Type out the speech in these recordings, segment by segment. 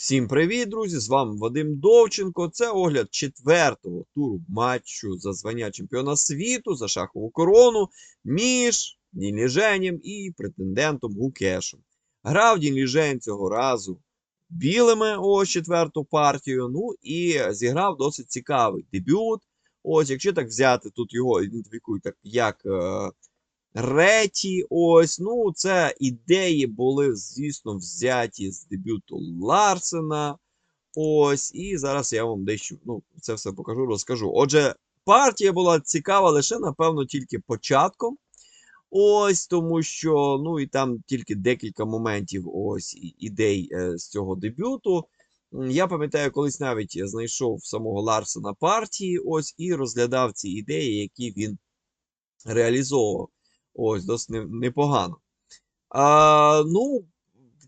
Всім привіт, друзі! З вами Вадим Довченко. Це огляд четвертого туру матчу за звання чемпіона світу за шахову корону між Дінліженєм і претендентом Гукешем. Грав Дінліжень цього разу білими ось четверту партію. Ну і зіграв досить цікавий дебют. Ось, якщо так взяти, тут його ідентифікують як е, Реті, ось, ну, це ідеї були, звісно, взяті з дебюту Ларсена. Ось, і зараз я вам дещо ну, це все покажу, розкажу. Отже, партія була цікава лише, напевно, тільки початком. Ось, тому що, ну, і там тільки декілька моментів ось ідей е, з цього дебюту. Я пам'ятаю, колись навіть знайшов самого Ларсена партії, ось, і розглядав ці ідеї, які він реалізовував. Ось, досить непогано. А, ну,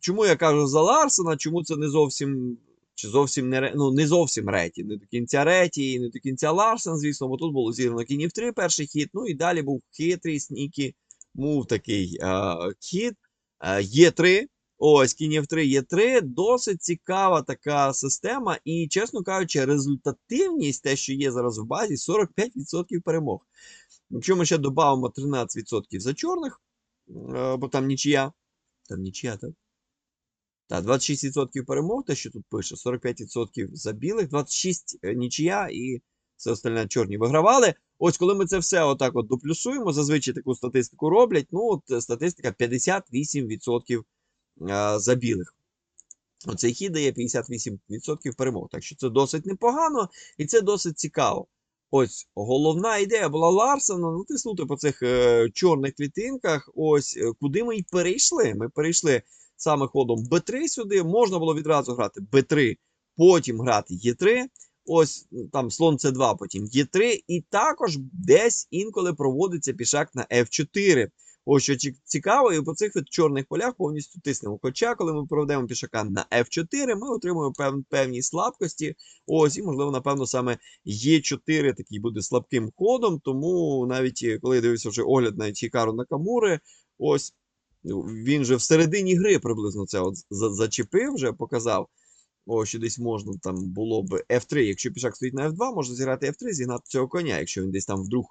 чому я кажу за Ларсена? Чому це не зовсім. Чи зовсім не, ну, не зовсім Реті, не до кінця Реті, і не до кінця Ларсен, звісно, бо тут було зіграно кінів 3 перший хід, ну і далі був хитрий снікі, мув такий а, хід. А, Є3. Ось, кінів 3 є 3. Досить цікава така система. І, чесно кажучи, результативність, те, що є зараз в базі, 45% перемог. Якщо ми ще додамо 13% за чорних, е, бо там нічия. Там нічия, так? Так, 26% перемог, те, що тут пише, 45% за білих, 26% нічия і все остальне чорні вигравали. Ось коли ми це все отак от доплюсуємо, зазвичай таку статистику роблять. Ну, от е, статистика 58% е, за білих. Оцей хід дає 58% перемог. Так що це досить непогано і це досить цікаво. Ось головна ідея була Ларсена натиснути по цих е, чорних клітинках. Ось е, куди ми й перейшли. Ми перейшли саме ходом Б3 сюди. Можна було відразу грати Б3, потім грати Е3. Ось там слон С2, потім Е3. І також десь інколи проводиться пішак на F4. Ось що цікаво, і по цих чорних полях повністю тиснемо. Хоча, коли ми проведемо пішака на F4, ми отримуємо пев, певні слабкості. Ось, і, можливо, напевно, саме Е4 такий буде слабким ходом. Тому навіть е, коли я дивився вже огляд на Хікару Накамури, ось ну, він же всередині гри приблизно це от за- зачепив, вже показав. О, що десь можна там було б F3. Якщо пішак стоїть на F2, можна зіграти F3, зігнати цього коня, якщо він десь там вдруг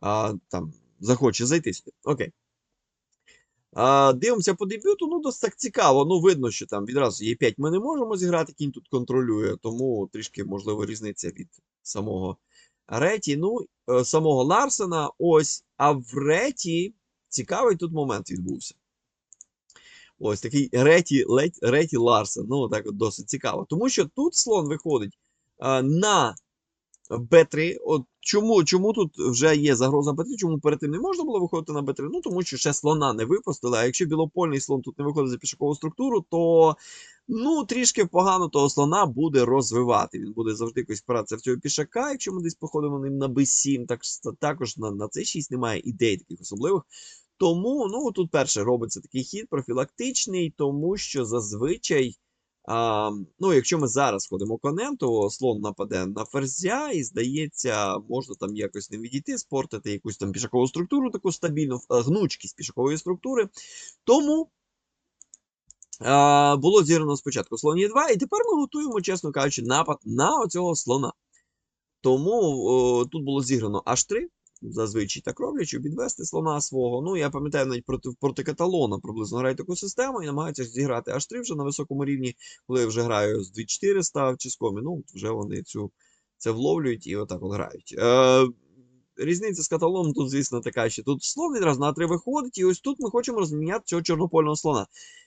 а, там, захоче зайти сюди. Окей. Дивимося по дебюту, ну досить так цікаво. Ну, видно, що там відразу Е5 ми не можемо зіграти, кінь тут контролює, тому трішки, можливо, різниця від самого Реті. Ну, е, самого Ларсена. Ось. А в Реті цікавий тут момент відбувся. Ось такий Реті, Лет- Реті Ларсен. Ну, так от досить цікаво. Тому що тут слон виходить а, на Б3. От чому, чому тут вже є загроза Б3? Чому перед тим не можна було виходити на Б3? Ну тому що ще слона не випустили. А якщо білопольний слон тут не виходить за пішакову структуру, то ну трішки погано того слона буде розвивати. Він буде завжди якось спиратися в цього пішака. Якщо ми десь походимо ним на Б7, так також на, на C6 немає ідей таких особливих. Тому ну тут перше робиться такий хід профілактичний, тому що зазвичай. А, ну, якщо ми зараз ходимо конем, то слон нападе на ферзя, і здається, можна там якось не відійти, спортити якусь там пішакову структуру, таку стабільну е, гнучкість пішакової структури. Тому а, було зірано спочатку слон Е2, і тепер ми готуємо, чесно кажучи, напад на оцього слона. Тому о, тут було зіграно H3. Зазвичай так роблять, щоб відвести слона свого. Ну, я пам'ятаю, навіть проти, проти каталона приблизно грають таку систему і намагаються зіграти аж 3 вже на високому рівні, коли я вже граю з 2400 в ческомі, ну, вже вони цю, це вловлюють і отак от грають. Е, різниця з каталоном тут, звісно, така, що тут слон відразу на 3 виходить, і ось тут ми хочемо розміняти цього чорнопольного слона.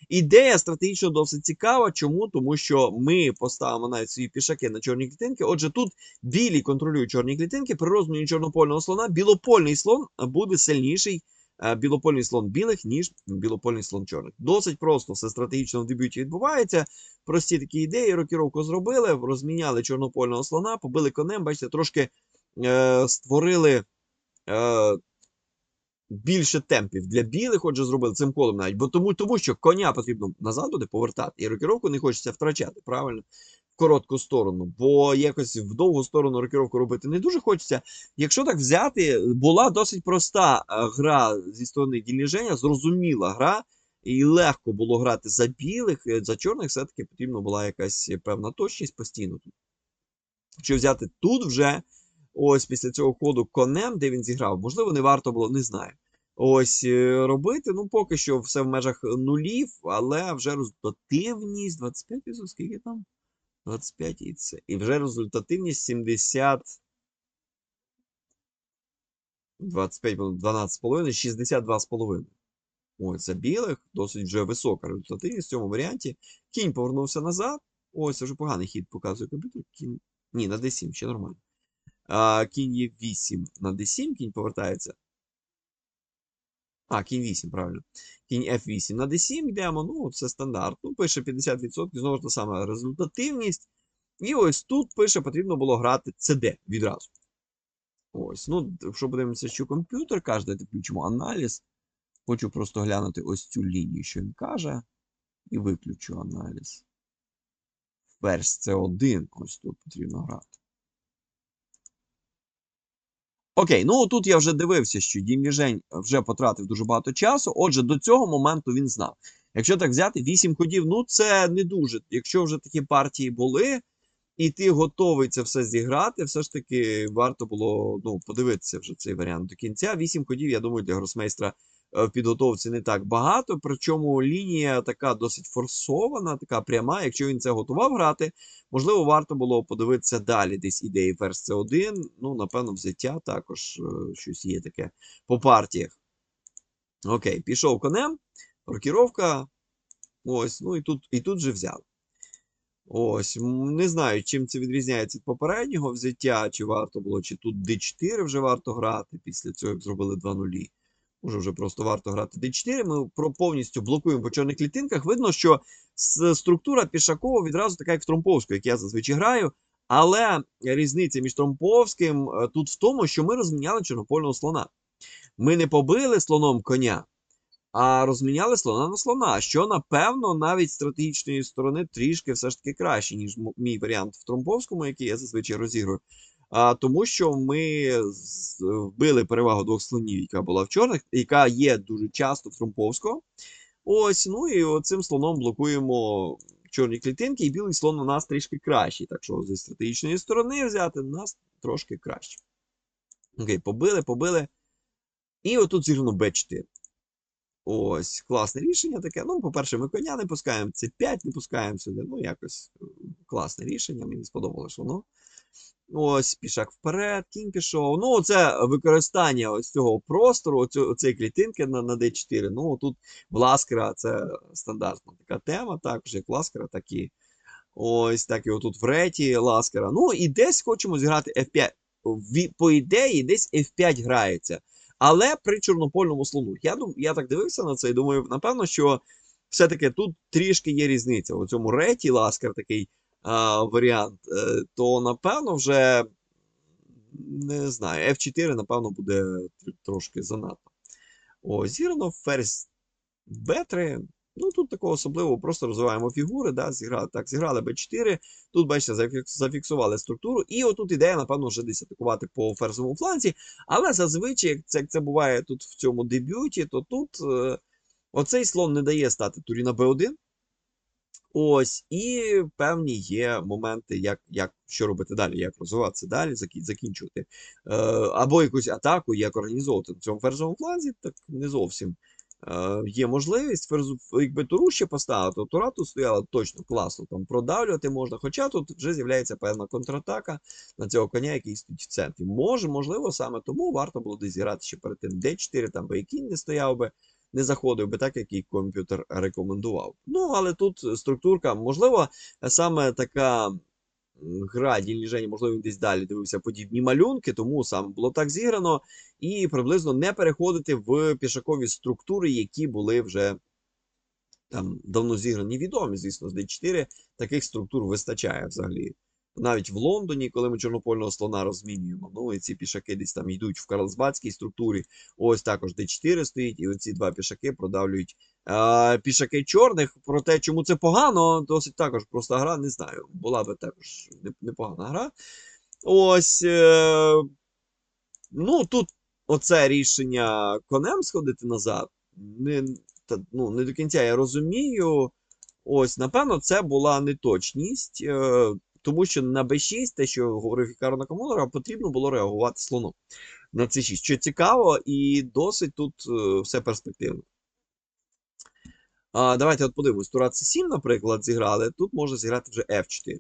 Ідея стратегічно досить цікава. Чому? Тому що ми поставимо навіть свої пішаки на чорні клітинки. Отже, тут білі контролюють чорні клітинки. При розміні чорнопольного слона білопольний слон буде сильніший. е, Білопольний слон білих, ніж білопольний слон чорних. Досить просто все стратегічно в дебюті відбувається. Прості такі ідеї, рокіровку зробили, розміняли чорнопольного слона, побили конем. Бачите, трошки е, створили е, більше темпів для білих, отже, зробили цим колом навіть, бо тому, тому що коня потрібно назад буде повертати, і рокіровку не хочеться втрачати, правильно? В коротку сторону, бо якось в довгу сторону рокіровку робити не дуже хочеться. Якщо так взяти, була досить проста е, гра зі сторони Діліженя, зрозуміла гра. і легко було грати за білих, за чорних все-таки потрібна була якась певна точність постійно. Якщо взяти тут вже, ось після цього ходу конем, де він зіграв, можливо, не варто було, не знаю. Ось е, робити. Ну, поки що все в межах нулів, але вже результативність 25%, скільки там? 25 і це. І вже результативність 70. 25, 12,5, 62,5. Ось за білих досить вже висока результативність в цьому варіанті. Кінь повернувся назад. Ось вже поганий хід показує комп'ютер. Кінь... Ні, на D7, ще нормально. А, Кінь є 8 на D7, кінь повертається. А, кінь 8, правильно. Кінь F8 на D7 йдемо. Ну, це стандарт. Ну, пише 50%, знову ж та сама результативність. І ось тут пише, потрібно було грати CD відразу. Ось, ну, якщо подивимося, що комп'ютер каже, давайте включимо аналіз. Хочу просто глянути ось цю лінію, що він каже. І виключу аналіз. Ферзь це один. Ось тут потрібно грати. Окей, ну тут я вже дивився, що Дім Віжень вже потратив дуже багато часу. Отже, до цього моменту він знав. Якщо так взяти 8 ходів, ну це не дуже. Якщо вже такі партії були, і ти готовий це все зіграти, все ж таки варто було ну, подивитися вже цей варіант до кінця. 8 ходів, я думаю, для гросмейстра в підготовці не так багато. Причому лінія така досить форсована, така пряма. Якщо він це готував грати, можливо, варто було подивитися далі. Десь ідеї ферзь це 1 Ну, напевно, взяття також е, щось є таке по партіях. Окей, пішов конем, рокіровка. Ось, ну і тут, і тут же взяли. Ось, не знаю, чим це відрізняється від попереднього взяття, чи варто було, чи тут D4 вже варто грати після цього, як зробили 2 нулі. Може, вже просто варто грати D4. Ми повністю блокуємо по чорних клітинках. Видно, що структура Пішакова відразу така, як в Тромповську, як я зазвичай граю. Але різниця між Тромповським е, тут в тому, що ми розміняли чорнопольного слона. Ми не побили слоном коня, а розміняли слона на слона, що, напевно, навіть з стратегічної сторони трішки все ж таки краще, ніж мій варіант в Тромповському, який я зазвичай розігрую. А, тому що ми вбили перевагу двох слонів, яка була в чорних, яка є дуже часто в Тромповського. Ось, ну і оцим слоном блокуємо чорні клітинки, і білий слон у нас трішки кращий. Так що зі стратегічної сторони взяти у нас трошки краще. Окей, побили, побили. І отут зіграно b4. Ось, класне рішення таке. Ну, по-перше, ми коня не пускаємо, це 5 не пускаємо сюди. Ну, якось е, класне рішення, мені сподобалось воно. Ось, пішак вперед, кінь пішов. Ну, це використання ось цього простору, оцю, оцієї клітинки на, на D4. Ну, тут в Ласкера це стандартна така тема, також як Ласкера, так і ось так і отут в реті Ласкера. Ну, і десь хочемо зіграти F5. По ідеї, десь F5 грається. Але при чорнопольному слону. Я, дум, я так дивився на це і думаю, напевно, що все-таки тут трішки є різниця. У цьому реті Ласкер такий варіант, е, то напевно вже не знаю, F4, напевно, буде трошки занадто. О, зіграно ферзь B3. Ну, тут такого особливого, просто розвиваємо фігури, да, зіграли, так, зіграли B4. Тут, бачите, зафіксували структуру. І отут ідея, напевно, вже десь атакувати по ферзовому фланзі. Але зазвичай, як це, як це буває тут в цьому дебюті, то тут е, оцей слон не дає стати турі на B1. Ось, і певні є моменти, як, як що робити далі, як розвиватися далі, закінчувати. Е, або якусь атаку, як організовувати на цьому ферзовому фланзі, так не зовсім е, є можливість. Ферзу, якби туру ще поставити, тура тут стояла точно класно, там продавлювати можна. Хоча тут вже з'являється певна контратака на цього коня, який стоїть в центрі. Може, можливо, саме тому варто було десь ще перед тим D4, там би кінь не стояв би не заходив би так, як і комп'ютер рекомендував. Ну, але тут структурка, можливо, саме така гра Дінь Ліжені, можливо, він десь далі дивився подібні малюнки, тому саме було так зіграно, і приблизно не переходити в пішакові структури, які були вже там давно зіграні відомі, звісно, з D4 таких структур вистачає взагалі. Навіть в Лондоні, коли ми чорнопольного слона розмінюємо, ну і ці пішаки десь там йдуть в карлсбадській структурі. Ось також D4 стоїть, і оці два пішаки продавлюють е, пішаки чорних. Про те, чому це погано, досить також проста гра, не знаю. Була би також непогана гра. Ось. Е, ну, тут оце рішення конем сходити назад. Не, та, ну, не до кінця я розумію. Ось, напевно, це була неточність, е, тому що на b6, те, що говорив Хікаро Накамура, потрібно було реагувати слоном на c6. Що цікаво, і досить тут е, все перспективно. А, давайте от подивимось. Тура c7, наприклад, зіграли. Тут може зіграти вже f4.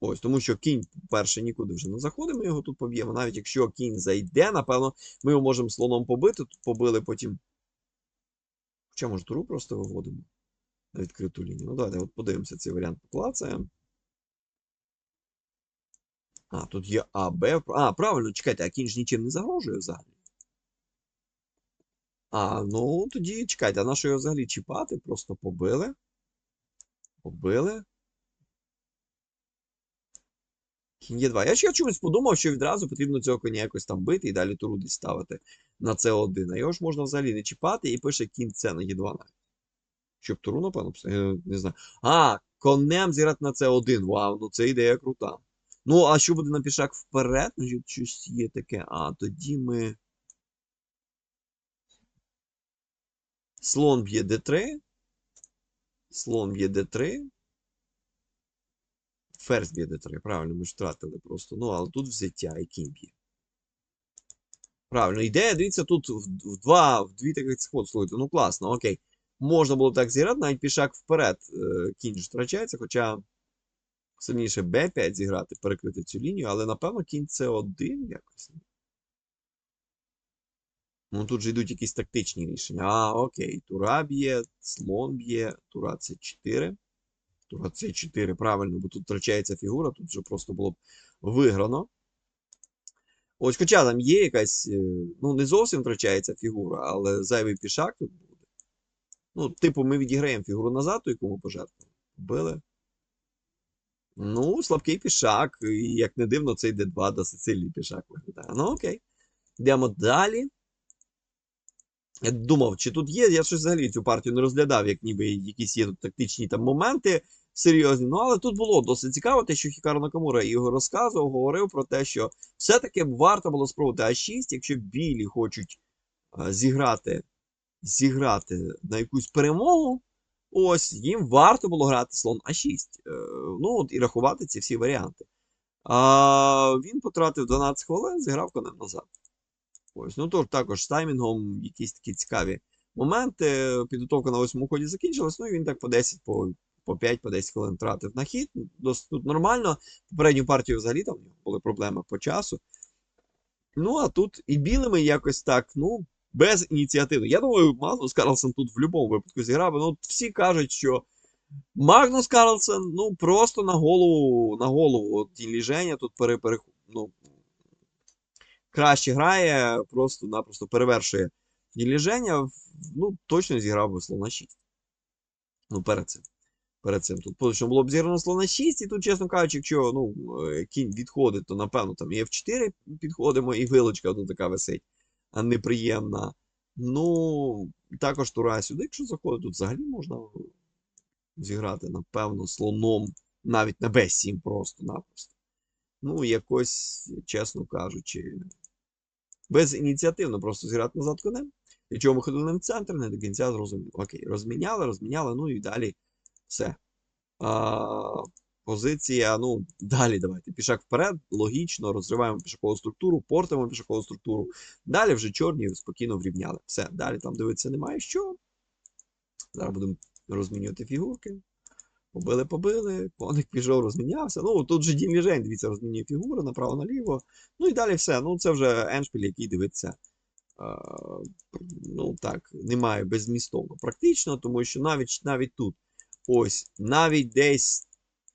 Ось, тому що кінь, по-перше, нікуди вже не заходить, ми його тут поб'ємо. Навіть якщо кінь зайде, напевно, ми його можемо слоном побити, тут побили потім. Хоча, може, туру просто виводимо на відкриту лінію. Ну, давайте от подивимося цей варіант поклацаємо. А, тут є А, Б. А, правильно, чекайте, а кінь ж нічим не загрожує взагалі. А, ну тоді чекайте, а на що його взагалі чіпати? Просто побили. Побили. Кінь є 2. Я ще чомусь подумав, що відразу потрібно цього коня якось там бити і далі туру десь ставити на С1. А його ж можна взагалі не чіпати і пише кінь С на Е2 навіть. Щоб туру, напевно, писати, не знаю. А, конем зіграти на С1. Вау, ну це ідея крута. Ну, а що буде на пішак вперед? Ну, щось є таке. А, тоді ми. Слон б'є d3. Слон б'є d3. Ферзь б'є d3. Правильно, ми ж втратили просто. Ну, але тут взяття і кінь б'є. Правильно, ідея, дивіться, тут в, в два, в дві таких сход слухайте. Ну, класно, окей. Можна було так зіграти, навіть пішак вперед. е, Кінь ж втрачається, хоча сильніше b5 зіграти, перекрити цю лінію, але напевно кінь c1 якось. Ну тут же йдуть якісь тактичні рішення. А, окей. Тура б'є, слон б'є, тура c4. Тура c4, правильно, бо тут втрачається фігура, тут вже просто було б виграно. Ось, хоча там є якась, е, ну, не зовсім втрачається фігура, але зайвий пішак тут буде. Ну, типу, ми відіграємо фігуру назад, яку ми пожертвували. Били. Ну, слабкий пішак, і як не дивно, цей d2 досить сильний пішак виглядає. Ну, окей. Йдемо далі. Я думав, чи тут є. Я щось взагалі цю партію не розглядав, як ніби якісь є тут тактичні там моменти серйозні. Ну, але тут було досить цікаво, те, що Хікаро Накамура його розказував, говорив про те, що все-таки варто було спробувати А6, якщо білі хочуть а, зіграти, зіграти на якусь перемогу. Ось, їм варто було грати слон А6. Е, ну, от і рахувати ці всі варіанти. А він потратив 12 хвилин, зіграв конем назад. Ось, ну тож також з таймінгом якісь такі цікаві моменти. Підготовка на восьмому ході закінчилась, ну і він так по 10, по, по 5, по 10 хвилин тратив на хід. Досить тут нормально. Попередню партію взагалі там були проблеми по часу. Ну, а тут і білими якось так, ну, без ініціативи. Я думаю, Магнус Карлсен тут в будь-якому випадку зіграв. Ну, всі кажуть, що Магнус Карлсен, ну, просто на голову, на голову. От Ділі Женя тут пере, пере, ну, краще грає, просто-напросто перевершує Ділі Женя. Ну, точно зіграв би слона 6. Ну, перед цим. Перед цим. Тут точно було б зіграно слона 6, і тут, чесно кажучи, якщо ну, е, кінь відходить, то напевно там і F4 підходимо, і вилочка тут така висить, неприємна. Ну, також тура сюди, якщо заходить, тут взагалі можна зіграти, напевно, слоном навіть на B7 просто-напросто. Ну, якось, чесно кажучи, безініціативно просто зіграти назад конем. Якщо ми ходили в центр, не до кінця зрозуміло. Окей, розміняли, розміняли, ну і далі все. А, позиція, ну, далі давайте. Пішак вперед, логічно, розриваємо пішакову структуру, портимо пішакову структуру. Далі вже чорні спокійно врівняли. Все, далі там дивитися немає що. Зараз будемо розмінювати фігурки. Побили, побили, коник пішов, розмінявся. Ну, тут же Дім Віжень, дивіться, розмінює фігури направо-наліво. Ну і далі все. Ну, це вже еншпіль, який дивиться. Ну так, немає беззмістовно практично, тому що навіть навіть тут, ось, навіть десь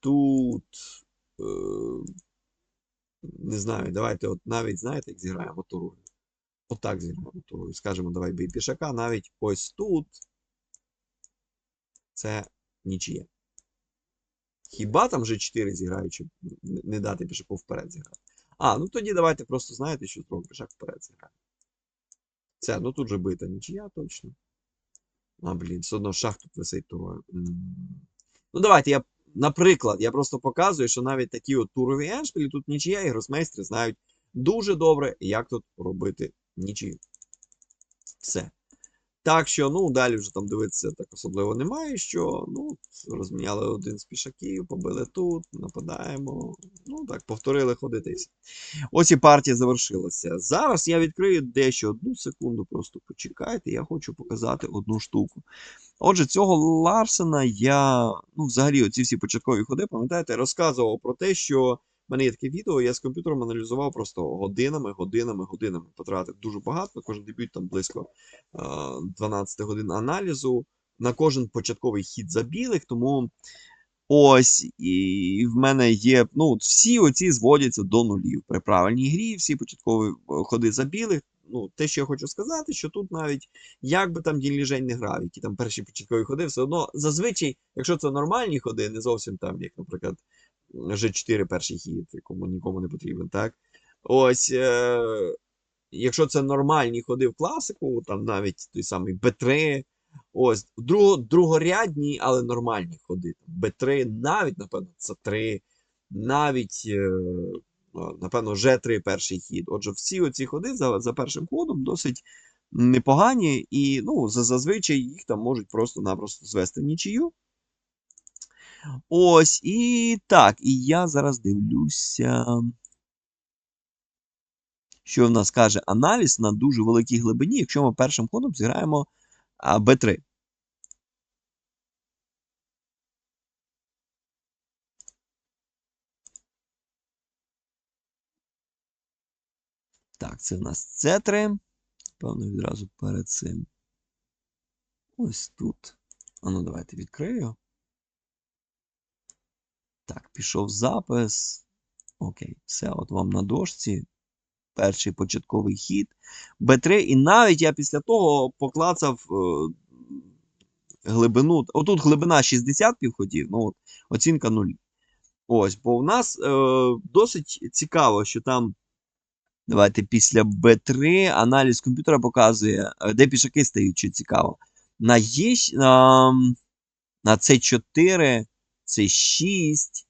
тут. Е, не знаю, давайте, от навіть, знаєте, як зіграємо турою. Отак зіграємо турою. Скажемо, давай бий пішака, навіть ось тут. Це нічиє. Хіба там вже 4 зіграють, щоб не дати пішаку вперед зіграти? А, ну тоді давайте просто знаєте, що зробимо пішак вперед зіграти. Це, ну тут же бита нічия точно. А, блін, все одно шах тут висить турою. Ну, давайте я, наприклад, я просто показую, що навіть такі от турові еншпілі тут нічия і гросмейстри знають дуже добре, як тут робити нічию. Все. Так що, ну, далі вже там дивитися так особливо немає, що, ну, розміняли один з пішаків, побили тут, нападаємо. Ну, так, повторили ходити. і все. Ось і партія завершилася. Зараз я відкрию дещо одну секунду, просто почекайте, я хочу показати одну штуку. Отже, цього Ларсена я, ну, взагалі, оці всі початкові ходи, пам'ятаєте, розказував про те, що в мене є таке відео, я з комп'ютером аналізував просто годинами, годинами, годинами. Потратив дуже багато, кожен дебют там близько е, 12 годин аналізу, на кожен початковий хід за білих, тому ось і в мене є. Ну, всі оці зводяться до нулів. При правильній грі, всі початкові е, ходи за білих. Ну, те, що я хочу сказати, що тут навіть як би там Дін Ліжень не грав, які там перші початкові ходи, все одно зазвичай, якщо це нормальні ходи, не зовсім там, як, наприклад, G4 перший хід, якому нікому не потрібен, так? Ось, е, якщо це нормальні ходи в класику, там навіть той самий B3, ось, друго, другорядні, але нормальні ходи. B3, навіть, напевно, C3, навіть, е, напевно, G3 перший хід. Отже, всі оці ходи за, за першим ходом досить непогані, і ну, зазвичай їх там можуть просто-напросто звести нічию. Ось, і так, і я зараз дивлюся. Що в нас каже аналіз на дуже великій глибині, якщо ми першим ходом зіграємо B3. Так, це в нас С3. Певно, відразу перед цим. Ось тут. А ну, давайте відкрию. Так, пішов запис. Окей, все, от вам на дошці. Перший початковий хід. Б3. І навіть я після того поклацав е, глибину. Отут глибина 60 півходів, ну от, оцінка 0. Ось, бо в нас е, досить цікаво, що там. Давайте після Б3 аналіз комп'ютера показує, е, де пішаки стають, що цікаво. На на, на С4 це 6.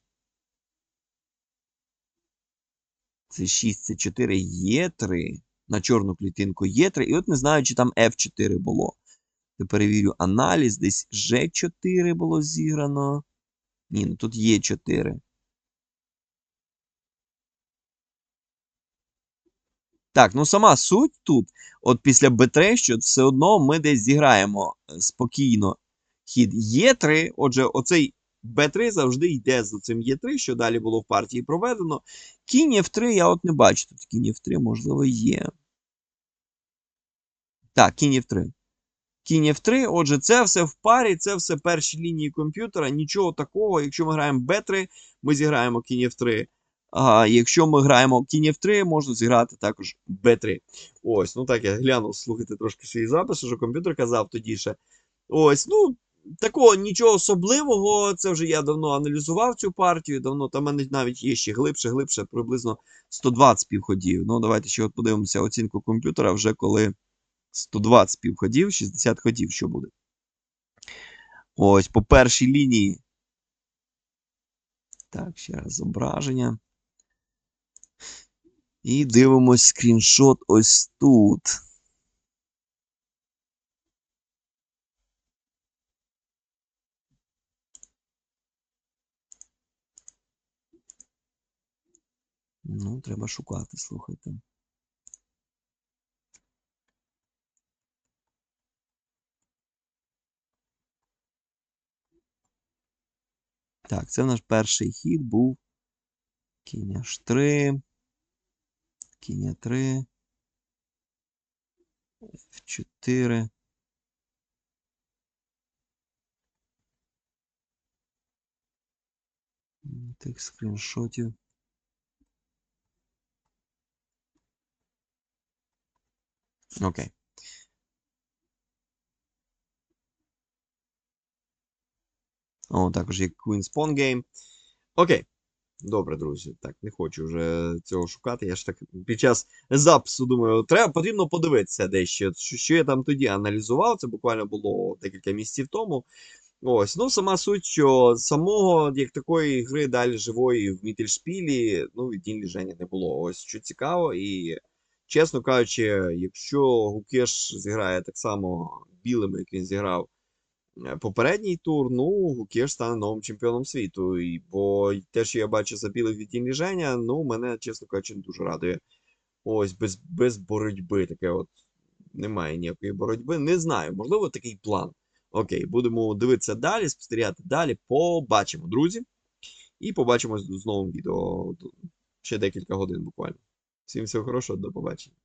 Це 6, це 4 є 3. На чорну клітинку є 3. І от не знаю, чи там F4 було. Я перевірю аналіз. Десь G4 було зіграно. Ні, ну тут є 4. Так, ну сама суть тут, от після Б3, що все одно ми десь зіграємо спокійно хід Є3. Отже, оцей Б3 завжди йде за цим Є3, що далі було в партії проведено. Кінь F3 я от не бачу. Тут кінь F3, можливо, є. Так, кінь F3. Кінь F3, отже, це все в парі, це все перші лінії комп'ютера. Нічого такого. Якщо ми граємо Б3, ми зіграємо кінь F3. А якщо ми граємо кінь F3, можна зіграти також Б3. Ось, ну так я глянув, слухайте трошки свій запис, що комп'ютер казав тоді ще. Ось, ну, такого нічого особливого. Це вже я давно аналізував цю партію. Давно там мене навіть є ще глибше, глибше, приблизно 120 півходів. Ну, давайте ще от подивимося оцінку комп'ютера вже коли 120 півходів, 60 ходів, що буде. Ось, по першій лінії. Так, ще раз зображення. І дивимось скріншот ось тут. Ну, треба шукати, слухайте. Так, це наш перший хід був. Кінь H3. Кінь 3. F4. Тих скріншотів. Окей. О, також є Queen's Pawn Game. Окей. Добре, друзі. Так, не хочу вже цього шукати. Я ж так під час запису думаю, треба потрібно подивитися дещо. Що, я там тоді аналізував, це буквально було декілька місяців тому. Ось, ну, сама суть, що самого як такої гри далі живої в Мітельшпілі, ну, від Дін Ліження не було. Ось що цікаво, і чесно кажучи, якщо Гукеш зіграє так само білими, як він зіграв е, попередній тур, ну, Гукеш стане новим чемпіоном світу. І, бо те, що я бачу за білих відтінь Женя, ну, мене, чесно кажучи, дуже радує. Ось без, без боротьби. Таке от немає ніякої боротьби. Не знаю, можливо, такий план. Окей, будемо дивитися далі, спостерігати далі. Побачимо, друзі. І побачимось з новим відео ще декілька годин буквально. Всім всього хорошого, до побачення.